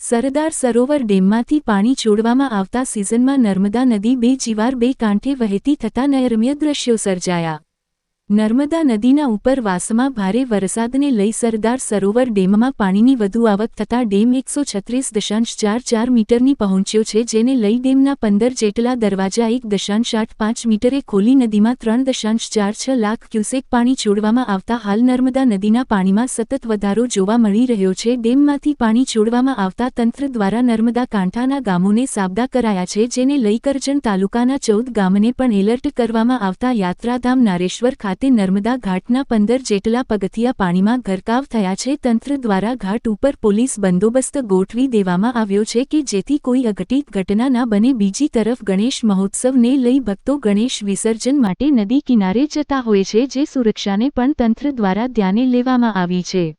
સરદાર સરોવર ડેમમાંથી પાણી છોડવામાં આવતા સિઝનમાં નર્મદા નદી બે જીવાર બે કાંઠે વહેતી થતા નયરમ્ય દ્રશ્યો સર્જાયા. નર્મદા નદીના ઉપરવાસમાં ભારે વરસાદને લઈ સરદાર સરોવર ડેમમાં પાણીની વધુ આવક થતાં ડેમ એકસો છત્રીસ દશાંશ ચાર ચાર મીટરની પહોંચ્યો છે, જેને લઈ ડેમના પંદર જેટલા દરવાજા એક દશાંશ આઠ પાંચ મીટરે ખોલી નદીમાં ત્રણ દશાંશ ચાર છ લાખ ક્યુસેક પાણી છોડવામાં આવતા હાલ નર્મદા નદીના પાણીમાં સતત વધારો જોવા મળી રહ્યો છે. ડેમમાંથી પાણી છોડવામાં આવતા તંત્ર દ્વારા નર્મદા કાંઠાના ગામોને સાબદા કરાયા છે, જેને લઈ કરજણ તાલુકાના ચૌદ ગામને પણ એલર્ટ કરવામાં આવતા યાત્રાધામ નારેશ્વર ખાતે નર્મદા ઘાટના પંદર જેટલા પગથિયા પાણીમાં ગરકાવ થયા છે. તંત્ર દ્વારા ઘાટ ઉપર પોલીસ બંદોબસ્ત ગોઠવી દેવામાં આવ્યો છે કે જેથી કોઈ અઘટિત ઘટના ના બને. બીજી તરફ ગણેશ મહોત્સવને લઈ ભક્તો ગણેશ વિસર્જન માટે નદી કિનારે જતા હોય છે, જે સુરક્ષાને પણ તંત્ર દ્વારા ધ્યાને લેવામાં આવી છે.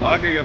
Hadi gel.